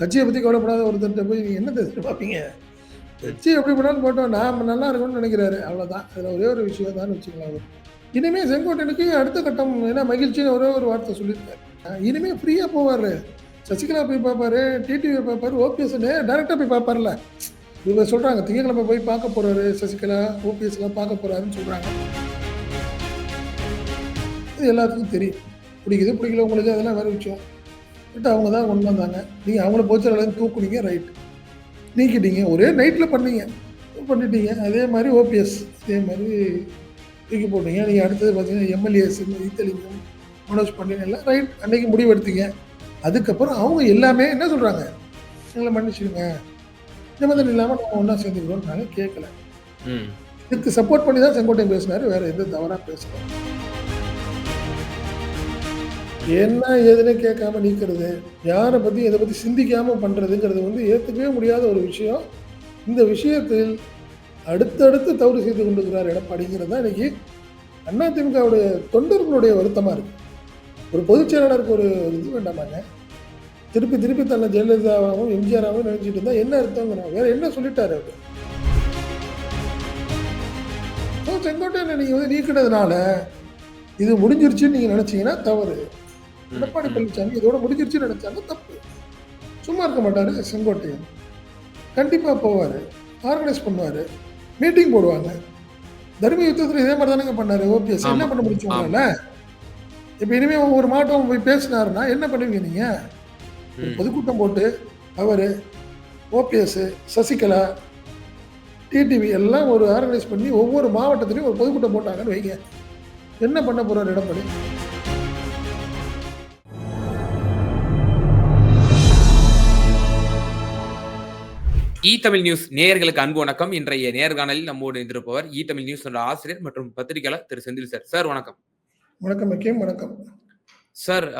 கட்சியை பற்றி கவலைப்படாத ஒருத்தர்கிட்ட போய் நீங்கள் என்ன எதிர்பார்ப்பீங்க? கட்சி எப்படி பண்ணாலும் போட்டோம். நாம நல்லா இருக்கணும்னு நினைக்கிறாரு. அவ்வளோதான் அதில் ஒரே ஒரு விஷயம் தான் வச்சுக்கலாம் அவரு. இனிமே செங்கோட்டனுக்கு அடுத்த கட்டம் ஏன்னா மகிழ்ச்சின்னு ஒரே ஒரு வார்த்தை சொல்லியிருக்காரு. இனிமேல் ஃப்ரீயாக போவார் சசிகலா போய் பார்ப்பாரு, டிடிவி பார்ப்பாரு, ஓபிஎஸ் டேரெக்டாக போய் பார்ப்பார்ல. இவங்க சொல்கிறாங்க திங்கக்கிழமை போய் பார்க்க போகிறாரு சசிகலா, ஓபிஎஸ்லாம் பார்க்க போகிறாருன்னு சொல்கிறாங்க இது எல்லாத்துக்கும் தெரியும். பிடிக்குது, பிடிக்கல உங்களுக்கு அதெல்லாம் வேறு விஷயம். பட் அவங்க தான் கொண்டு வந்தாங்க. நீங்க அவங்கள பொறுத்தவரையிலும் தூக்குனீங்க ரைட். நீக்கிட்டீங்க. ஒரே நைட்ல பண்ணீங்க. பண்ணிட்டீங்க. அதே மாரி ஓபிஎஸ் அதே மாரி தூக்கி போட்டீங்க. நீங்க அடுத்தது பார்த்தீங்கன்னா எம்எல்ஏஸ் வைத்திலிங்கம், மனோஜ் பாண்டியன் எல்லாம் ரைட். அன்னைக்கு முடிவு எடுத்தீங்க. அதுக்கப்புறம் அவங்க எல்லாமே என்ன சொல்றாங்க? எங்கள மன்னிச்சுடுங்க. நிபந்தனை இல்லாம நம்ம ஒண்ணா சேர்ந்துக்கிறோம்னாங்க கேட்கல. ம். இதுக்கு சப்போர்ட் பண்ணி தான் செங்கோட்டையன் பேசினாரு. வேற எந்த தவறா பேசல. என்ன ஏதுன்னு கேட்காம நீக்கிறது, யாரை பற்றி எதை பற்றி சிந்திக்காமல் பண்ணுறதுங்கிறது வந்து ஏற்றுக்கவே முடியாத ஒரு விஷயம். இந்த விஷயத்தில் அடுத்தடுத்து தவறு செய்து கொண்டிருக்கிறார் எடப்பாடிங்கிறது தான் இன்னைக்கு அதிமுகவுடைய தொண்டர்களுடைய வருத்தமாக இருக்குது ஒரு பொதுச் செயலாளருக்கு ஒரு இது வேண்டாமாங்க? திருப்பி திருப்பி தன்னை ஜெயலலிதாவாகவும் எம்ஜிஆராகவும் நினைச்சிட்டு இருந்தால் என்ன அர்த்தங்கிறான்? வேற என்ன சொல்லிட்டாரு அவர் ஸோ செங்கோட்டையனை வந்து நீக்கினதுனால, இது முடிஞ்சிருச்சுன்னு நீங்கள் நினச்சிங்கன்னா தவறு. எடப்பாடி. பழனிசாமி இதோட முடிஞ்சிருச்சுன்னு நினைச்சாங்க தப்பு. சும்மா இருக்க மாட்டாரு செங்கோட்டையன். கண்டிப்பா போவாரு. ஆர்கனைஸ் பண்ணுவாரு. மீட்டிங் போடுவாங்க. தர்ம யுத்தத்துல இதே மாரி தானங்க பண்ணாரு ஓபிஎஸ். என்ன பண்ண முடிச்சு ஆமா. உங்களால? இப்ப இனிமே ஒவ்வொரு மாவட்டம் போய் பேசினாருன்னா என்ன பண்ணுவீங்க நீங்க? ஒரு ம். பொதுக்கூட்டம் போட்டு அவரு, ஓபிஎஸ், சசிகலா, டிடிவி எல்லாம் ஒரு ஆர்கனைஸ் பண்ணி ஒவ்வொரு மாவட்டத்திலயும் ஒரு பொதுக்கூட்டம் போட்டாங்கன்னு வைங்க. என்ன பண்ண போறாரு எடப்பாடி? இ தமிழ் நியூஸ் நேயர்களுக்கு அன்பு வணக்கம். இன்றைய நேர்காணலில் நம்மோடு இணைந்திருப்பவர் இ தமிழ் நியூஸ் ஆசிரியர் மற்றும் பத்திரிகையாளர் திரு செந்தில் சார். சார் வணக்கம். வணக்கம். வணக்கம். சார்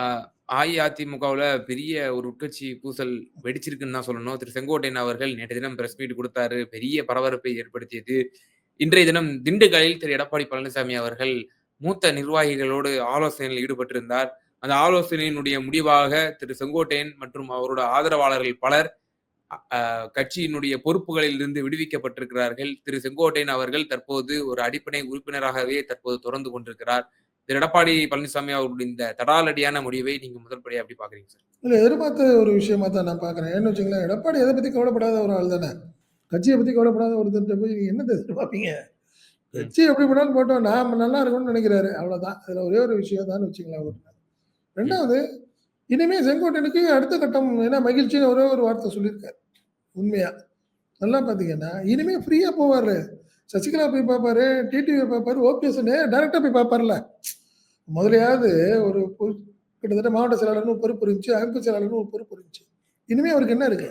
அஇஅதிமுகவுல பெரிய ஒரு உட்கட்சி பூசல் வெடிச்சிருக்குன்னு தான் சொல்லணும். திரு செங்கோட்டையன் அவர்கள் நேற்று தினம் பிரஸ் மீட் குடுத்தாரு. பெரிய பரபரப்பை ஏற்படுத்தியது. இன்றைய தினம் திண்டுக்கல்லில் திரு எடப்பாடி பழனிசாமி அவர்கள் மூத்த நிர்வாகிகளோடு ஆலோசனையில் ஈடுபட்டிருந்தார். அந்த ஆலோசனையினுடைய முடிவாக திரு செங்கோட்டையன் மற்றும் அவரோட ஆதரவாளர்கள் பலர் கட்சியினுடைய பொறுப்புகளில் இருந்து விடுவிக்கப்பட்டிருக்கிறார்கள். திரு செங்கோட்டையன் அவர்கள் தற்போது ஒரு அடிப்படை உறுப்பினராகவே தற்போது தொடர்ந்து கொண்டிருக்கிறார். திரு எடப்பாடி பழனிசாமி அவர்களுடைய இந்த தடாலடியான முடிவை நீங்க முதல் படியா எப்படி பார்க்குறீங்க சார்? இல்ல எதிர்பார்த்த ஒரு விஷயமா தான் நான் பார்க்குறேன். ஏன்னு எடப்பாடி எத பத்தி கவலைப்படாத ஒரு ஆள் தானே. கட்சிய பத்தி கவலைப்படாத ஒருத்தர்ட்ட போய் நீங்க என்னத்த எதிர்பார்ப்பீங்க? கட்சி எப்படி போனாலும் போட்டோம். நாம நல்லா இருக்கணும்னு நினைக்கிறாரு. அவ்வளவுதான். அதுல ஒரே ஒரு விஷயம் தான்னு வச்சுக்கலாம். ம். 2வது இனிமே செங்கோட்டையனுக்கு அடுத்த கட்டம் ஏன்னா மகிழ்ச்சின்னு ஒரே ஒரு வார்த்தை சொல்லியிருக்காரு. உண்மையா. நல்லா பார்த்தீங்கன்னா, இனிமே ஃப்ரீயா போவாரு. சசிகலா போய் பார்ப்பாரு, டிடிவிய பார்ப்பாரு, ஓபிஎஸ் டைரக்ட்டா போய் பார்ப்பார்ல. முதலையாவது ஒரு கிட்டத்தட்ட மாவட்ட செயலாளர்னு ஒரு பொறுப்பு இருந்துச்சு. அமைப்பு செயலாளர்னு ஒரு பொறுப்பு இருந்துச்சு. இனிமே அவருக்கு என்ன இருக்கு?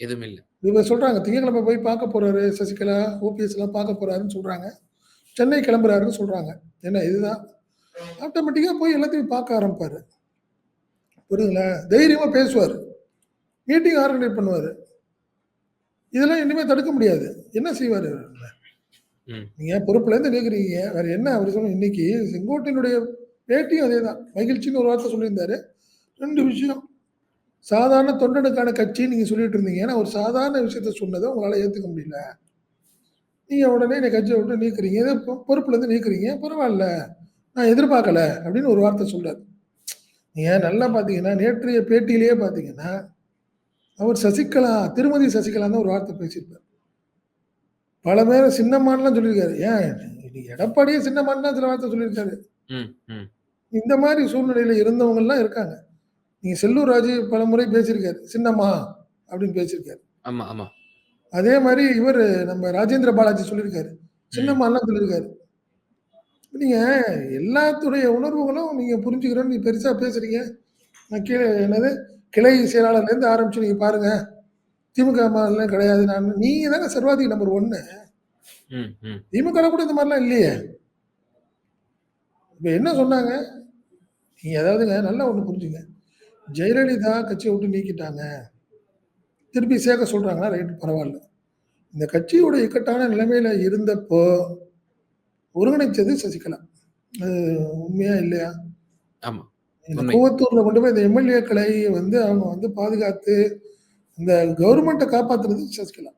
எதுவும் இல்ல. இவங்க சொல்றாங்க திங்கட்கிழமை போய் பார்க்க போறாரு சசிகலா, ஓபிஎஸ்லாம் பார்க்க போறாருன்னு சொல்றாங்க. சென்னை கிளம்புறாருன்னு சொல்றாங்க. என்ன இதுதான். ஆட்டோமேட்டிக்கா போய் எல்லாத்தையும் பார்க்க ஆரம்பிப்பாரு. புரியுதுங்களா? தைரியமா பேசுவாரு. மீட்டிங் ஆர்கனைஸ் பண்ணுவாரு. இதெல்லாம் இனிமே தடுக்க முடியாது. என்ன செய்வாரு அவரு? ம். நீங்க பொறுப்புலேருந்து நீக்குறீங்க. வேற என்ன அவரு சொன்ன இன்னைக்கு செங்கோட்டையனுடைய பேட்டியும் அதேதான். மகிழ்ச்சின்னு ஒரு வார்த்தை சொல்லியிருந்தாரு. 2 விஷயம். சாதாரண தொண்டனுக்கான கட்சின்னு நீங்க சொல்லிட்டு இருந்தீங்க. ஏன்னா ஒரு சாதாரண விஷயத்த சொன்னத உங்களால ஏத்துக்க முடியல. நீங்க உடனே என்னை கட்சிய விட்டு நீக்குறீங்க. பொறுப்புலேருந்து நீக்குறீங்க. பரவால்ல. நான் எதிர்பார்க்கல அப்படின்னு ஒரு வார்த்தை சொல்றாரு. நீங்க நல்லா பார்த்தீங்கன்னா, நேற்றைய பேட்டியிலேயே பார்த்தீங்கன்னா, அவர் சசிகலா, திருமதி சசிகலான்னு ஒரு வார்த்தை பேசியிருப்பாரு. பல பேர சின்னம்மான்லாம் சொல்லியிருக்காரு. ஏன் எடப்பாடியே சின்னம்மான்னு தான் சில வார்த்தை சொல்லியிருக்காரு. இந்த மாரி சூழ்நிலையில இருந்தவங்கலாம் இருக்காங்க. நீங்க செல்லூர் ராஜு பலமுறை பேசியிருக்காரு. சின்னம்மா அப்படின்னு பேசியிருக்காரு. ஆமா, ஆமா. அதே மாரி இவரு நம்ம ராஜேந்திர பாலாஜி சொல்லியிருக்காரு. சின்னம்மான்லாம் சொல்லியிருக்காரு. நீங்க எல்லாத்துடைய உணர்வுகளும் நீங்க புரிஞ்சுக்கிறோம்னு நீங்க பெருசா பேசுறீங்க. நான் கீழ என்னது கிளை செயலாளர்லேருந்து ஆரம்பிச்சு நீங்க பாருங்க. திமுக மாரிலாம் கிடையாது. நான் நீங்க தாங்க சர்வாதிகாரி நம்பர் 1. ம், ம். திமுகல கூட இந்த மாரிலாம் இல்லையே. இப்ப என்ன சொன்னாங்க? நீங்க அதாவதுங்க நல்லா ஒண்ணு புரிஞ்சுங்க. ஜெயலலிதா கட்சிய விட்டு நீக்கிட்டாங்க. திருப்பி சேர்க்க சொல்றாங்கன்னா ரைட் பரவால்ல. இந்த கட்சியோட இக்கட்டான நிலைமையில இருந்தப்போ, ஒருங்கிணைச்சது சசிகலா. அது உண்மையா? இல்லையா? ஆமா. கூவத்தூர்ல கொண்டு போய் இந்த எம்எல்ஏக்களை வந்து அவங்க வந்து பாதுகாத்து, இந்த கவர்மெண்ட்டை காப்பாத்துனது சசிகலா.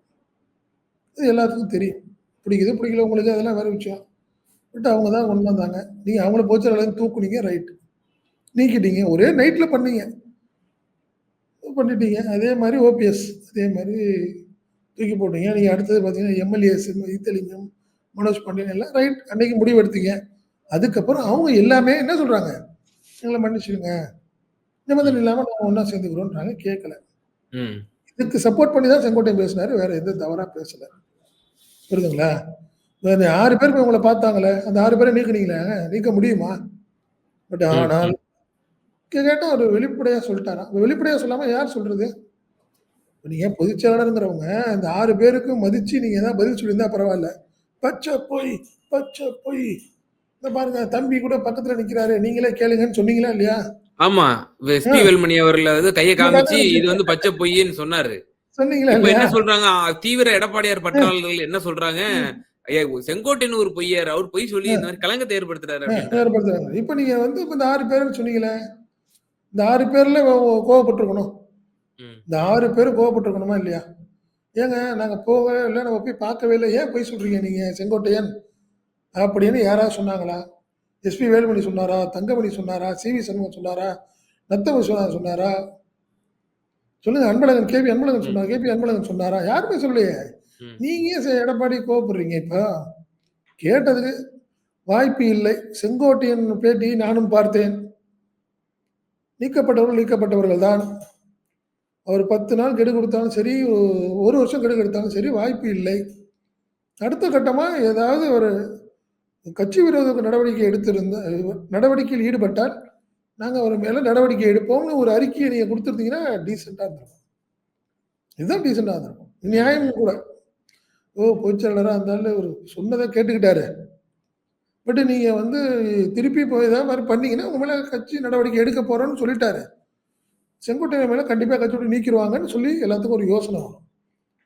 அது எல்லாத்துக்கும் தெரியும். பிடிக்குது, பிடிக்கல உங்களுக்கு அதெல்லாம் வேற விஷயம். பட் அவங்க தான் கொண்டு வந்தாங்க. நீங்க அவங்கள பொதுச்செயலாளர்ன்னு தூக்குனீங்க ரைட். நீக்கிட்டீங்க. ஒரே நைட்ல பண்ணீங்க. பண்ணிட்டீங்க. அதே மாரி ஓபிஎஸ் அதே மாரி தூக்கி போட்டீங்க. நீங்க அடுத்தது பார்த்தீங்கன்னா, எம்எல்ஏஸ் வைத்திலிங்கம், மனோஜ் பாண்டியன் எல்லாம் ரைட். அன்னைக்கு முடிவு எடுத்தீங்க. அதுக்கப்புறம் அவங்க எல்லாமே என்ன சொல்றாங்க? எங்கள மன்னிச்சுடுங்க. நிபந்தனை இல்லாம நாங்க ஒண்ணா சேர்ந்துக்கிறோம்ன்றாங்க. கேட்கல. இதுக்கு சப்போர்ட் பண்ணி தான் செங்கோட்டையன் பேசினாரு. வேற எந்த தவறா பேசல. புரியுதுங்களா? வேற 6 பேர் உங்கள பார்த்தாங்களே, அந்த 6 பேர நீக்குனீங்களே, நீக்க முடியுமா? பட் ஆனால் ம். கேட்டா அவரு வெளிப்படையா சொல்லிட்டாராம். வெளிப்படையா சொல்லாம யார் சொல்றது? நீங்க பொதுச் செயலாளர்ங்கிறவங்க இந்த 6 பேருக்கும் மதிச்சு நீங்க ஏதாவது பதில் சொல்லியிருந்தா பரவால்ல. பச்சை பொய், பச்சை பொய். இந்த பாருங்க தம்பி கூட பக்கத்துல நிக்கிறாரு. நீங்களே கேளுங்கன்னு சொன்னீங்களா இல்லையா? ஆமா. வே ஆ. எஸ்பி வேலுமணி அவர்கள் அதாவது கைய காமிச்சு இது வந்து பச்சை பொய்ன்னு சொன்னாரு. சொன்னீங்களா இப்ப என்ன? சொல்றாங்க? தீவிர எடப்பாடியார் ம். பற்றாளர்கள் என்ன சொல்றாங்க? செங்கோட்டையன் ஒரு பொய்யர். அவர் பொய் சொல்லி. இந்த மாரி களங்கத்தை ஏற்படுத்துறாரு. ஏற்படுத்துறாங்க. இப்ப நீங்க வந்து இந்த 6 பேருன்னு சொன்னீங்களே, இந்த 6 பேர்ல கோவப்பட்டுருக்கணும். இந்த 6 பேரும் கோவப்பட்டுருக்கணுமா இல்லையா? ஏங்க நாங்க போகவே இல்ல, நம்ம போய் பார்க்கவே இல்ல. ஏன் பொய் சொல்றீங்க நீங்க செங்கோட்டையன்? அப்படின்னு யாராவது சொன்னாங்களா? எஸ்பி வேலுமணி சொன்னாரா? தங்கமணி சொன்னாரா? சிவி சண்முகம் சொன்னாரா? நத்த விஸ்வநாதன் சொன்னாரா? சொல்லுங்க. அன்பழகன் கேபி அன்பழகன். சொன்னாரா? கேபி அன்பழகன் சொன்னாரா? யாருமே சொல்லலையே. நீங்க ஏன் எடப்பாடி கோவப்படுறீங்க இப்போ? கேட்டதுக்கு வாய்ப்பு இல்லை. செங்கோட்டையன் பேட்டியை நானும் பார்த்தேன். நீக்கப்பட்டவர்கள் நீக்கப்பட்டவர்கள் தான். அவர் 10 நாள் கெடு கொடுத்தாலும் சரி, ஒரு வருஷம் கெடு கொடுத்தாலும் சரி வாய்ப்பு இல்லை. அடுத்த கட்டமாக ஏதாவது ஒரு கட்சி விரோத நடவடிக்கை எடுத்திருந்த நடவடிக்கையில் ஈடுபட்டால், நாங்கள் அவர் மேலே நடவடிக்கை எடுப்போம்னு ஒரு அறிக்கையை நீங்கள் கொடுத்துருந்தீங்கன்னா டீசெண்டாக இருந்திருக்கும். இதுதான் டீசெண்டாக இருந்திருக்கும். நியாயமும் கூட. ஓ! பொதுச் இருந்தாலும் ஒரு சொன்னதை கேட்டுக்கிட்டாரு. பட் நீங்கள் வந்து திருப்பி போய் தான் மாதிரி பண்ணீங்கன்னா, உங்க கட்சி நடவடிக்கை எடுக்க போகிறோன்னு சொல்லிட்டாரு. செங்கோட்டையன் மேல கண்டிப்பா கட்சி விட்டு நீக்கிருவாங்கன்னு சொல்லி எல்லாத்துக்கும் ஒரு யோசனை வரும்.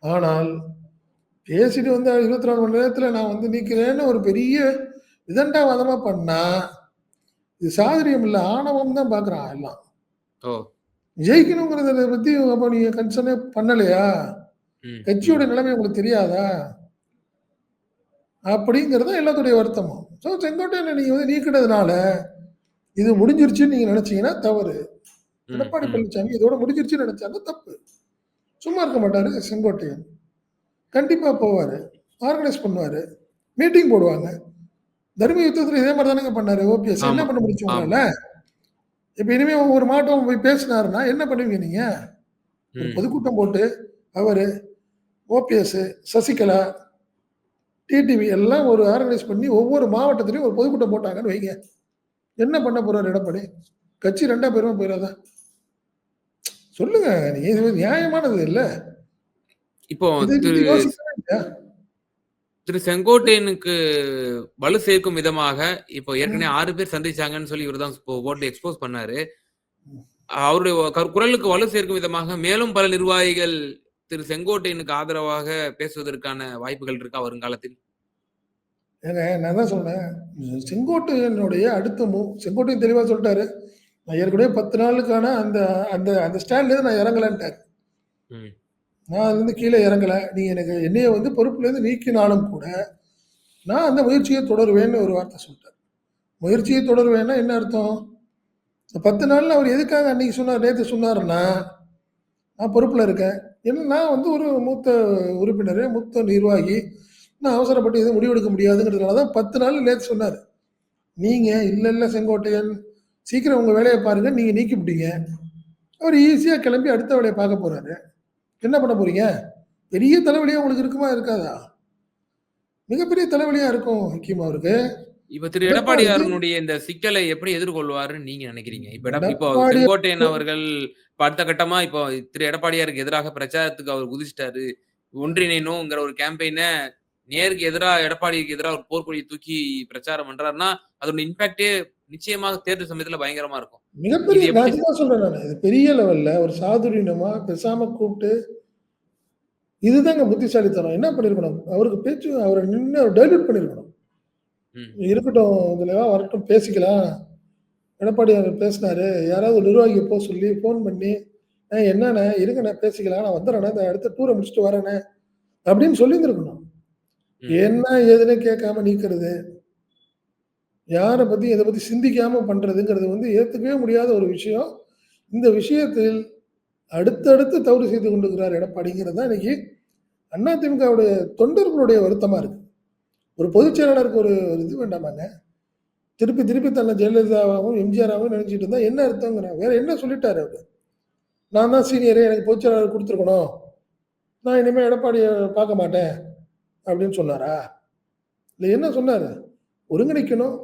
ஆனால் பேசிட்டு வந்து 24 மணி நேரத்துல நான் வந்து நீக்கிறேன்னு ஒரு பெரிய விதண்டாவாதமா பண்ணா, இது சாதுரியம் இல்ல. ஆணவம் தான் பார்க்குறான் எல்லாம். ஜெயிக்கணுங்கிறத பத்தி அப்ப நீங்க கன்சர்னே பண்ணலையா? கட்சியோட. நிலைமை உங்களுக்கு தெரியாதா? அப்படிங்கிறது தான் எல்லாத்துடைய வருத்தமும். ஸோ செங்கோட்டையன நீங்க வந்து நீக்கினதுனால, இது முடிஞ்சிருச்சுன்னு நீங்க நினைச்சீங்கன்னா தவறு. எடப்பாடி. பழனிசாமி இதோட முடிஞ்சிருச்சுன்னு நினைச்சாருன்னா தப்பு. சும்மா இருக்க மாட்டாரு செங்கோட்டையன். கண்டிப்பா போவாரு. ஆர்கனைஸ் பண்ணுவாரு. மீட்டிங் போடுவாங்க. தர்ம யுத்தத்துல இதே மாரி தானங்க பண்ணாரு ஓபிஎஸ். என்ன. பண்ண. உங்களால? இப்ப இனிமே ஒவ்வொரு மாவட்டம் போய் பேசினாருன்னா என்ன பண்ணுவீங்க நீங்க? ஒரு. பொதுக்கூட்டம் போட்டு அவரு, ஓபிஎஸ், சசிகலா, டிடிவி எல்லாம் ஒரு ஆர்கனைஸ் பண்ணி ஒவ்வொரு மாவட்டத்திலயும் ஒரு பொதுக்கூட்டம் போட்டாங்கன்னு வைங்க. என்ன பண்ண போறாரு எடப்பாடி? கட்சி 2ஆ போயிருமா போயிராதா? சொல்லுங்க. நீங்க இது நியாயமானது இல்ல. இப்போ திரு செங்கோட்டையனுக்கு வலு சேர்க்கும் விதமாக, இப்போ ஏற்கனவே ம். 6 பேர் சந்திச்சாங்கன்னு சொல்லி இவரு தான் போட்டு எக்ஸ்போஸ் பண்ணாரு. ம். அவருடைய குரலுக்கு வலு சேர்க்கும் விதமாக மேலும் பல நிர்வாகிகள் திரு செங்கோட்டையனுக்கு ஆதரவாக பேசுவதற்கான வாய்ப்புகள் இருக்கா வருங்காலத்தில்? நான் தான் சொன்னேன். செங்கோட்டையனுடைய அடுத்த மூவ் செங்கோட்டையன் தெளிவா சொல்ட்டாரு. நான் ஏற்கனவே 10 நாளுக்கான அந்த அந்த அந்த ஸ்டாண்ட்லேருந்து நான் இறங்கலன்ட்டாரு. நான் அதுலருந்து கீழ இறங்கல. நீங்க எனக்கு என்னைய வந்து பொறுப்புலேருந்து நீக்கினாலும் கூட, நான் அந்த முயற்சியை தொடருவேன்னு ஒரு வார்த்தை சொல்ட்டாரு. முயற்சியை தொடருவேன்னா என்ன அர்த்தம்? 10 நாள்ல அவர் எதுக்காக அன்னைக்கு சொன்னார், நேத்து சொன்னாருன்னா, நான் பொறுப்புல இருக்கேன். ஏன்னா நான் வந்து ஒரு மூத்த உறுப்பினரு, மூத்த நிர்வாகி. நான் அவசரப்பட்டு எதுவும் முடிவெடுக்க முடியாதுங்கிறதுனால தான் 10 நாள்ல நேத்து சொன்னாரு. நீங்க இல்ல இல்ல செங்கோட்டையன், சீக்கிரம் உங்க வேலைய பாருங்க. நீங்க நீக்கிப்புட்டீங்க. அவர் ஈஸியா கிளம்பி அடுத்த வேலைய பார்க்க போறாரு. என்ன பண்ண போறீங்க? பெரிய தலைவலியா உங்களுக்கு இருக்குமா? இருக்காதா? மிகப்பெரிய தலைவலியா இருக்கும் ஹக்கீம் அவருக்கு. இப்ப திரு எடப்பாடி எடப்பாடியாரினுடைய இந்த சிக்கலை எப்படி எதிர்கொள்வாருன்னு நீங்க நினைக்கிறீங்க? இப்ப இப்போ செங்கோட்டையன் அவர்கள் இப்ப அடுத்த கட்டமா இப்போ திரு எடப்பாடியாருக்கு எதிராக பிரச்சாரத்துக்கு அவர் குதிச்சுட்டாரு. ஒன்றிணையணுங்கிற ஒரு கேம்பெயின நேருக்கு எதிரா எடப்பாடிக்கு எதிரா ஒரு போர்க்கொடிய தூக்கி பிரச்சாரம் பண்றாருன்னா, அதோட இம்பாக்ட்டே நிச்சயமாக தேர்தல் சமயத்துல பயங்கரமா இருக்கும். மிகப்பெரிய நான் சொல்றேன் நானு. இது பெரிய லெவல்ல ஒரு சாதுரியமா பேசாம கூப்ட்டு இதுதாங்க புத்திசாலித்தனம். என்ன பண்ணியிருக்கணும்? அவருக்கு பேச்சு அவர நின்னு டைல்யூட் பண்ணியிருக்கணும். ம். இருக்கட்டும் இதுல வரட்டும் பேசிக்கலாம். எடப்பாடியார் பேசினாரு. யாராவது நிர்வாகிய போ சொல்லி ஃபோன் பண்ணி, "அண்ணே என்னண்ணே இருங்கண்ணே பேசிக்கலாம். நான் வந்துடுறேண்ணே. அடுத்த டூர முடிச்சுட்டு வரேண்ணே." அப்படின்னு சொல்லியிருந்திருக்கணும். என்ன ஏதுன்னு கேட்காம நீக்குறது. யாரை பற்றி எதை பற்றி சிந்திக்காமல் பண்ணுறதுங்கிறது வந்து ஏற்றுக்கவே முடியாத ஒரு விஷயம். இந்த விஷயத்தில் அடுத்தடுத்து தவறு செய்து கொண்டிருக்கிறார் எடப்பாடிங்கிறது தான் இன்னைக்கு அதிமுகவுடைய தொண்டர்களுடைய வருத்தமாக இருக்குது ஒரு பொதுச் செயலாளருக்கு ஒரு ஒரு இது வேண்டாமாங்க? திருப்பி திருப்பி தன்னை ஜெயலலிதாவாகவும் எம்ஜிஆராகவும் நினச்சிட்டு இருந்தால் என்ன அர்த்தங்கிறேன். வேற என்ன சொல்லிட்டாரு அவர் நான் தான் சீனியரே எனக்கு பொதுச் செயலாளர் நான் இனிமேல் எடப்பாடியை பார்க்க மாட்டேன். அப்படின்னு சொன்னாரா? இல்லை என்ன சொன்னார் ஒருங்கிணைக்கணும்.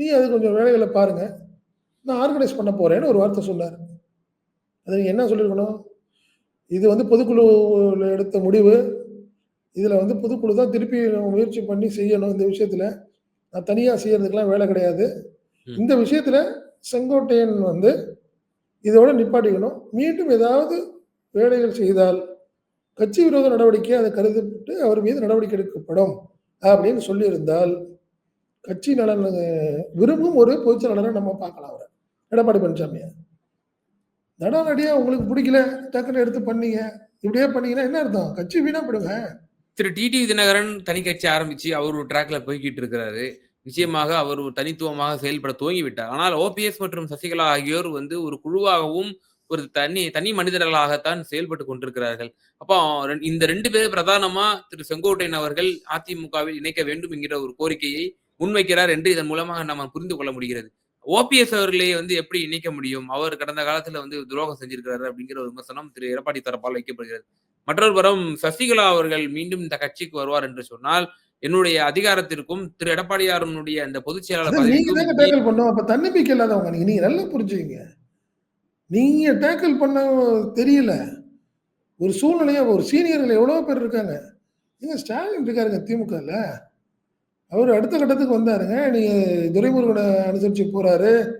நீ அது கொஞ்சம் வேலைகள பாருங்க. நான் ஆர்கனைஸ் பண்ண போறேன்னு ஒரு வார்த்தை சொன்னாரு. அத என்ன சொல்லியிருக்கணும்? இது வந்து பொதுக்குழுல எடுத்த முடிவு. இதுல வந்து பொதுக்குழு தான் திருப்பி முயற்சி பண்ணி செய்யணும் இந்த விஷயத்துல. நான் தனியா செய்யறதுக்கெல்லாம் வேலை கிடையாது. இந்த விஷயத்துல செங்கோட்டையன் வந்து இதோட நிப்பாட்டிக்கணும். மீண்டும் ஏதாவது வேலைகள் செய்தால் கட்சி விரோத நடவடிக்கை அத கருதப்பட்டு அவர் மீது நடவடிக்கை எடுக்கப்படும். அப்படின்னு சொல்லியிருந்தால், கட்சி நலன் விரும்பும் ஒரு பொதுச்செயலாளரை நம்ம பார்க்கலாம் அவரை எடப்பாடி பழனிசாமியை நடாநடியா உங்களுக்கு பிடிக்கல, டக்குன்னு எடுத்து பண்ணீங்க. இப்படியே பண்ணீங்கன்னா என்ன அர்த்தம்? கட்சி வீணா போடுங்க திரு டிடி தினகரன் தனி கட்சி ஆரம்பிச்சு அவர் ஒரு ட்ராக்ல போய்க்கிட்டு இருக்கிறாரு. நிச்சயமாக அவர் ஒரு தனித்துவமாக செயல்பட துவங்கிவிட்டார். ஆனால் ஓபிஎஸ் மற்றும் சசிகலா ஆகியோர் வந்து ஒரு குழுவாகவும், ஒரு தனி தனி மனிதர்களாகத்தான் செயல்பட்டு கொண்டிருக்கிறார்கள். அப்போ இந்த ரெண்டு பேர் பிரதானமா திரு செங்கோட்டையன் அவர்கள் அதிமுகவில் இணைக்க வேண்டும் என்கிற ஒரு கோரிக்கையை முன்வைக்கிறார் என்று இதன் மூலமாக நம்ம புரிந்து கொள்ள முடிகிறது. ஓபிஎஸ் அவர்களை வந்து எப்படி இணைக்க முடியும்? அவர் கடந்த காலத்துல வந்து துரோகம் செஞ்சிருக்கிறாரு அப்படிங்கிற ஒரு விமர்சனம் திரு எடப்பாடி தரப்பால் வைக்கப்படுகிறது. மற்றொரு புறம் சசிகலா அவர்கள் மீண்டும் இந்த கட்சிக்கு வருவார் என்று சொன்னால், என்னுடைய அதிகாரத்திற்கும் திரு எடப்பாடியாருடைய அந்த பொதுச் செயலாளர் நீங்க தாங்க டேக்கிள் பண்ணணும். அப்ப தன்னம்பிக்கை இல்லாதவங்க நீங்க. நீங்க நல்லா புரிஞ்சுக்கங்க. நீங்க டேக்கிள் பண்ண தெரியல. ஒரு சூழ்நிலையா ஒரு சீனியர்கள் எவ்வளவோ பேர் இருக்காங்க. ஏங்க ஸ்டாலின் இருக்காருங்க திமுகல. அவரு அடுத்த கட்டத்துக்கு வந்தாருங்க. நீங்க துரைமுருகன அனுசரிச்சு போறாரு.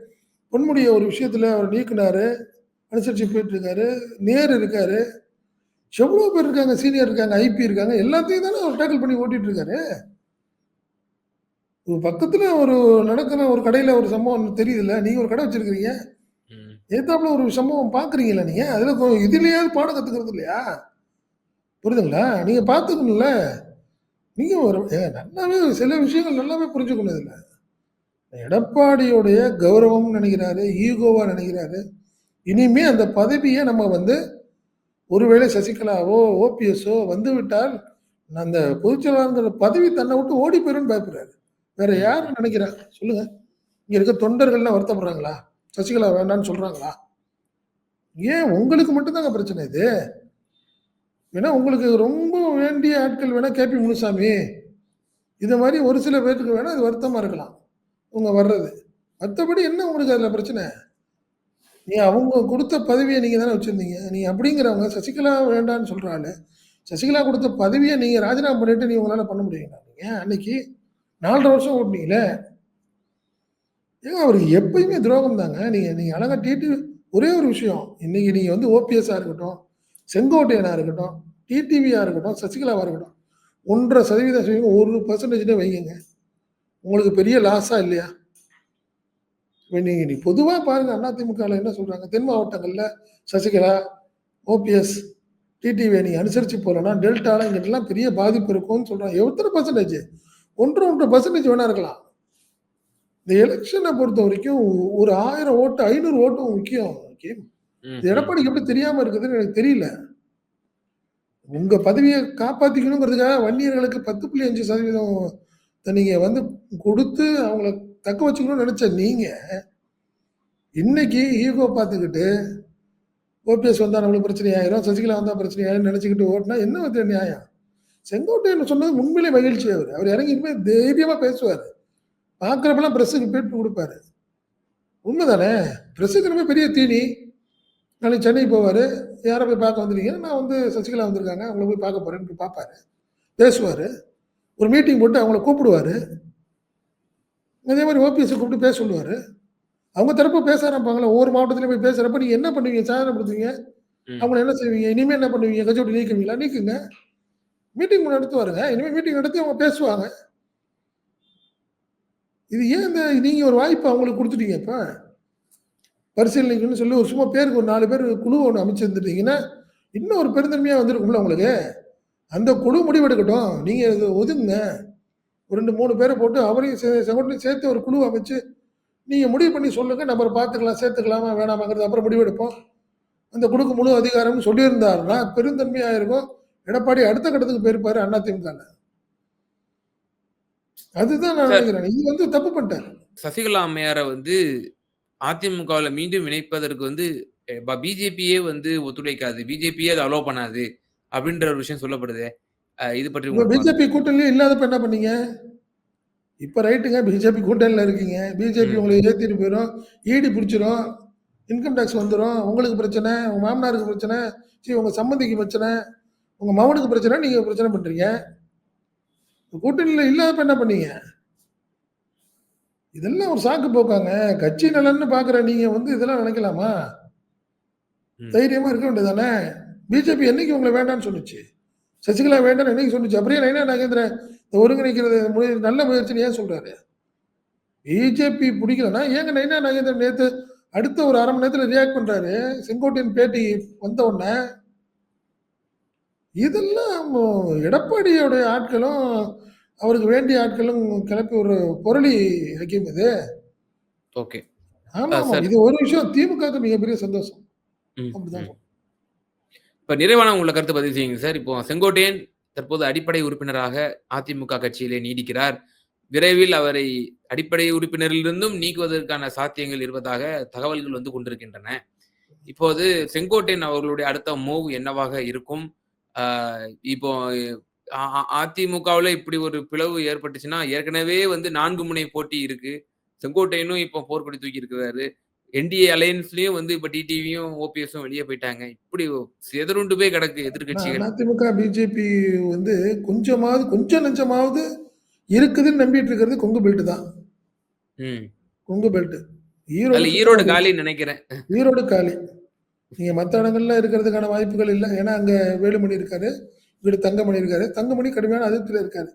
பொன்முடிய ஒரு விஷயத்துல அவர் நீக்குனாரு. அனுசரிச்சு போயிட்டு இருக்காரு. நேரு இருக்காரு. எவ்வளோ பேர் இருக்காங்க. சீனியர் இருக்காங்க. ஐபி இருக்காங்க. எல்லாத்தையும் தானே அவர் டேக்கிள் பண்ணி ஓட்டிட்டு இருக்காரு. ஒரு பக்கத்துல ஒரு நடக்கிற ஒரு கடையில ஒரு சம்பவம் தெரியுதுல்ல. நீங்க ஒரு கடை வச்சிருக்கிறீங்க. ம். எதுத்தாப்புல ஒரு சம்பவம் பார்க்குறீங்கல்ல நீங்க. அதுல இதுலயாவது பாடம் கத்துக்கிறது இல்லையா? புரியுதுங்களா? நீங்க பார்த்துக்கணும்ல. நீங்கள் ஒரு நல்லாவே சில விஷயங்கள் நல்லாவே புரிஞ்சுக்கணும் இதுல. எடப்பாடியுடைய கௌரவம்னு நினைக்கிறாரு. ஈகோவாக நினைக்கிறாரு. இனிமே அந்த பதவியை நம்ம வந்து ஒருவேளை சசிகலாவோ, ஓபிஎஸ்ஸோ வந்துவிட்டால், அந்த பொதுச் பதவி தன்னை விட்டு ஓடி போயிடும்னு பயப்படுறாரு. வேற யார் நினைக்கிறா? சொல்லுங்க. இங்க இருக்க தொண்டர்கள்லாம் வருத்தப்படுறாங்களா? சசிகலா வேண்டான்னு சொல்றாங்களா? ஏன் உங்களுக்கு மட்டும்தாங்க பிரச்சனை இது. வேணா உங்களுக்கு ரொம்ப வேண்டிய ஆட்கள் வேணா கேபி முனுசாமி. இதை மாதிரி ஒரு சில பேருக்கு வேணா அது வருத்தமா இருக்கலாம். உங்கள் வர்றது. மற்றபடி என்ன உங்களுக்கு அதுல பிரச்சனை? நீ அவங்க கொடுத்த பதவியை நீங்க தானே வச்சிருந்தீங்க. நீ அப்படிங்கிறவங்க சசிகலா வேண்டான்னு சொல்கிறாள் சசிகலா கொடுத்த பதவியை நீங்க ராஜினாமா பண்ணிட்டு நீ உங்களால பண்ண முடியுங்களா நீங்க? அன்னைக்கு 4 1/2 வருஷம் ஓட்டுனீங்களே. ஏங்க அவருக்கு எப்பயுமே துரோகம் தாங்க. நீங்க நீங்க அழகா ஒரே ஒரு விஷயம். இன்னைக்கு நீங்க வந்து ஓபிஎஸ்ஸா இருக்கட்டும், செங்கோட்டையனா இருக்கட்டும், டிடிவியா இருக்கட்டும், சசிகலாவா இருக்கட்டும். 1 1/2% செய்வீங்க. ஒரு பர்சன்டேஜ்னே வைங்க உங்களுக்கு பெரிய லாஸா இல்லையா? நீங்கள் நீங்க நீ பொதுவா பாருங்க அதிமுகல என்ன சொல்றாங்க? தென் மாவட்டங்கள்ல சசிகலா, ஓபிஎஸ், டிடிவியை நீ அனுசரிச்சு போலன்னா, டெல்டால இங்கிட்டலாம் பெரிய பாதிப்பு இருக்கும்னு சொல்றாங்க. எத்தனை பர்சன்டேஜ் ஒன்று ஒன்று பர்சன்டேஜ் வேணா இருக்கலாம். இந்த எலெக்ஷனை பொறுத்த வரைக்கும் ஒரு ஆயிரம் ஓட்டு, ஐநூறு ஓட்டும் முக்கியம். ஓகே. இது எடப்பாடிக்கு எப்படி தெரியாம இருக்குதுன்னு எனக்கு தெரியல. உங்க பதவியை காப்பாத்திக்கணுங்கிறதுக்காக வன்னியர்களுக்கு 10.5% நீங்க வந்து கொடுத்து அவங்கள தக்க வச்சுக்கணும்னு நினைச்ச நீங்க, இன்னைக்கு ஈகோ பார்த்துக்கிட்டு, ஓபிஎஸ் வந்தா நம்மளுக்கு பிரச்சனை ஆயிரும். சசிகலா வந்தா பிரச்சனை ஆயிரும் நெனச்சுக்கிட்டு ஓட்டினா என்ன வந்து நியாயம்? செங்கோட்டையன் சொன்னது உண்மையிலே மகிழ்ச்சி அவர் அவர் இறங்கி இனிமே தைரியமா பேசுவாரு. பார்க்குறப்பெல்லாம் பிரஸ்ஸுக்கு பேட்டு கொடுப்பாரு உண்மைதானே? பிரஸ்ஸுக்கு ரொம்ப பெரிய தீனி. நாளைக்கு சென்னை போவாரு. யார போய் பார்க்க வந்திருக்கீங்க? நான் வந்து சசிகலா வந்திருக்காங்க. அவங்கள போய் பார்க்க போறேன்னு போய் பார்ப்பாரு. பேசுவாரு. ஒரு மீட்டிங் போட்டு அவங்கள கூப்பிடுவாரு. அதே மாரி ஓபிஎஸ்ஸ கூப்பிட்டு பேச சொல்லுவாரு. அவங்க தரப்பு பேச ஆரம்பிப்பாங்கல்ல. ஒவ்வொரு மாவட்டத்திலயும் போய் பேசுறப்ப நீங்க என்ன பண்ணுவீங்க? சாதனைப்படுத்துவீங்க? அவங்கள என்ன செய்வீங்க? இனிமே என்ன பண்ணுவீங்க? கட்சிய விட்டு நீக்குவீங்களா? நீக்குங்க. மீட்டிங் நடத்துவாருங்க. இனிமே மீட்டிங் நடத்தி அவங்க பேசுவாங்க. இது ஏன் இந்த நீங்க ஒரு வாய்ப்பு அவங்களுக்கு குடுத்துட்டீங்க இப்ப? பரிசீலனைக்குன்னு சொல்லி ஒரு சும்மா பேருக்கு ஒரு நாலு பேர் குழு ஒன்று அமைச்சிருந்துட்டீங்கன்னா இன்னும் ஒரு பெருந்தன்மையாக வந்திருக்கும்ல உங்களுக்கு. அந்த குழு முடிவெடுக்கட்டும். நீங்கள் இது ஒதுங்க. ஒரு ரெண்டு மூணு பேரை போட்டு அவரையும் செங்கோட்டையும் சேர்த்து ஒரு குழு அமைச்சு நீங்கள் முடிவு பண்ணி சொல்லுங்கள் நம்ம பார்த்துக்கலாம் சேர்த்துக்கலாமா வேணாமாங்கிறது அப்புறம் முடிவெடுப்போம். அந்த குழுக்கு முழு அதிகாரம்னு சொல்லியிருந்தாருன்னா பெருந்தன்மையாக இருக்கும். எடப்பாடி அடுத்த கட்டத்துக்கு போயிருப்பாரு அதிமுக அதுதான் நான். நினைக்கிறேன். இது வந்து தப்பு பண்ணிட்டாரு. சசிகலா அம்மையாரை வந்து அதிமுகவுல மீண்டும் இணைப்பதற்கு வந்து பிஜேபியே வந்து ஒத்துழைக்காது. பிஜேபியே அதை அலோவ் பண்ணாது அப்படின்ற ஒரு விஷயம் சொல்லப்படுது. இது பற்றி பிஜேபி கூட்டணியிலே இல்லாதப்ப என்ன பண்ணீங்க? இப்போ ரைட்டுங்க பிஜேபி கூட்டணியில் இருக்கீங்க. பிஜேபி. உங்களை ஏற்றிட்டு போயிடும் ஈடி பிடிச்சிரும். இன்கம் டேக்ஸ் வந்துடும் உங்களுக்கு பிரச்சனை உங்கள் மாமனாருக்கு பிரச்சனை சரி உங்கள் சம்மந்திக்கு பிரச்சனை உங்கள் மகனுக்கு பிரச்சனை நீங்கள் பிரச்சனை பண்ணுறீங்க கூட்டணியில் இல்லாதப்ப என்ன பண்ணீங்க? இதெல்லாம் ஒரு சாக்கு போக்காங்க? கட்சி நலன்னு பார்க்குற நீங்கள் வந்து இதெல்லாம் நினைக்கலாமா? ம். தைரியமாக இருக்க வேண்டியதானே பிஜேபி என்னைக்கு உங்களை வேண்டாம்னு சொன்னுச்சு? சசிகலா வேண்டாம்னு என்னைக்கு சொன்னுச்சு? அப்படியே நைனா நாகேந்திரன் இந்த ஒருங்கிணைக்கிறது நல்ல முயற்சின்னு ஏன் சொல்றாரு? பிஜேபி பிடிக்கலன்னா ஏங்க நைனா நாகேந்திரன் நேத்து அடுத்த ஒரு அரை மணி நேரத்துல ரியாக்ட் பண்றாரு? செங்கோட்டையன் பேட்டி வந்த உடனே. இதெல்லாம் எடப்பாடியோடைய ஆட்களும் அவருக்கு வேண்டிய ஆட்களும் கிளப்பி ஒரு பொருளி ஹக்கீம் இது ஓகே. ஆமா. இது ஒரு விஷயம் திமுகவுக்கு மிகப்பெரிய சந்தோஷம். அப்படிதான். இப்ப நிறைவான உள்ள கருத்து பதிவு செய்யுங்க சார். இப்போ செங்கோட்டையன் தற்போது அடிப்படை உறுப்பினராக அதிமுக கட்சியிலே நீடிக்கிறார். விரைவில் அவரை அடிப்படை உறுப்பினரிலிருந்தும் நீக்குவதற்கான சாத்தியங்கள் இருப்பதாக தகவல்கள் வந்து கொண்டிருக்கின்றன. இப்போது செங்கோட்டையன் அவர்களுடைய அடுத்த மூவ் என்னவாக இருக்கும்? இப்போ அதிமுகவுல இப்படி ஒரு பிளவு ஏற்பட்டுச்சுன்னா ஏற்கனவே வந்து நான்கு முனை போட்டி இருக்கு. செங்கோட்டையனும் இப்போ போர்க்கொடி தூக்கி இருக்கிறாரு. என்டிஏ அலையன்ஸ்லயும் வந்து இப்ப டிடிவியும் ஓபிஎஸும் வெளியே போயிட்டாங்க. இப்படி சிதறுண்டு போய் கிடக்கு எதிர்கட்சிகள் அதிமுக பிஜேபி வந்து கொஞ்சமாவது கொஞ்சம் நெஞ்சமாவது இருக்குதுன்னு நம்பிட்டு இருக்கிறது கொங்கு பெல்ட் தான். ம். கொங்கு பெல்ட் அதுல ஈரோடு காலின்னு நினைக்கிறேன். ஈரோடு காலி. நீங்க மற்ற இடங்கள்ல இருக்கிறதுக்கான வாய்ப்புகள் இல்லை. ஏன்னா அங்க வேலுமணி இருக்காரு. இங்கிட்டு தங்கமணி இருக்காரு. தங்கமணி கடுமையான அதிருப்தியில இருக்காரு.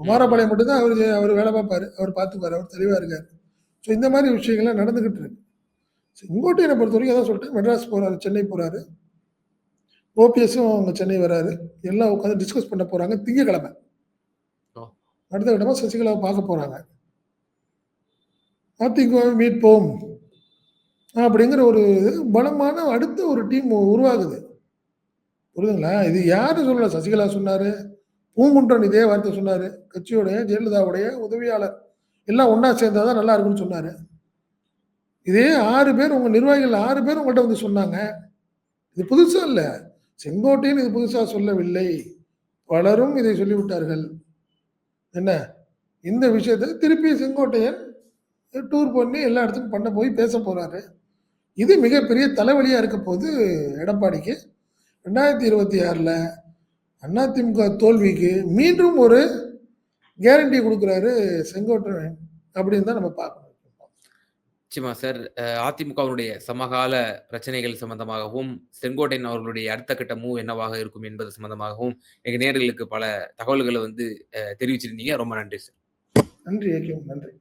குமாரபாளையம் மட்டும்தான் அவர் அவர் வேலை பார்ப்பாரு. அவர் பார்த்துப்பாரு. அவர் தெளிவா இருக்காரு. ஸோ இந்த மாதிரி விஷயங்கள்லாம் நடந்துகிட்டு இருக்கு. செங்கோட்டையனை பொறுத்த வரைக்கும் அதான் சொல்லிட்டேன். மெட்ராஸ் போறாரு சென்னை போறாரு. ஓபிஎஸும் அவங்க சென்னை வராரு. எல்லாம் உட்காந்து டிஸ்கஸ் பண்ண போறாங்க. திங்கக்கிழமை. அடுத்த கட்டமா சசிகலாவை பார்க்க போறாங்க. அதிமுகவை மீட்போம் அப்படிங்கிற ஒரு பலமான அடுத்த ஒரு டீம் உருவாகுது. புரியுதுங்களா? இது யார் சொல்லல? சசிகலா சொன்னாரு. பூங்குன்றன் இதே வார்த்தை சொன்னாரு. கட்சியோடைய ஜெயலலிதாவுடைய உதவியாளர். எல்லாம் ஒண்ணா சேர்ந்தாதான் நல்லா இருக்கும்னு சொன்னாரு. இதே ஆறு பேர் உங்க நிர்வாகிகள் ஆறு பேர் உங்கள்கிட்ட வந்து சொன்னாங்க. இது புதுசா இல்ல. செங்கோட்டையன் இது புதுசா சொல்லவில்லை. பலரும் இதை சொல்லிவிட்டார்கள். என்ன? இந்த விஷயத்தை திருப்பி செங்கோட்டையன் டூர் பண்ணி எல்லா இடத்துக்கும் பண்ண போய் பேச போறாரு. இது மிகப்பெரிய தலைவலியா இருக்க போது எடப்பாடிக்கு ரெண்டாயிரத்தி இருபத்தி ஆறில் அதிமுக தோல்விக்கு மீண்டும் ஒரு கேரண்டி கொடுக்குறாரு செங்கோட்டையன் அப்படின்னு தான் நம்ம பார்க்கணும். நிச்சயமா சார் அதிமுகவினுடைய சமகால பிரச்சனைகள் சம்பந்தமாகவும் செங்கோட்டையன் அவர்களுடைய அடுத்த கட்ட மூவ் என்னவாக இருக்கும் என்பது சம்பந்தமாகவும் எங்க நேர்களுக்கு பல தகவல்களை வந்து தெரிவிச்சிருந்தீங்க. ரொம்ப நன்றி சார் நன்றி நன்றி.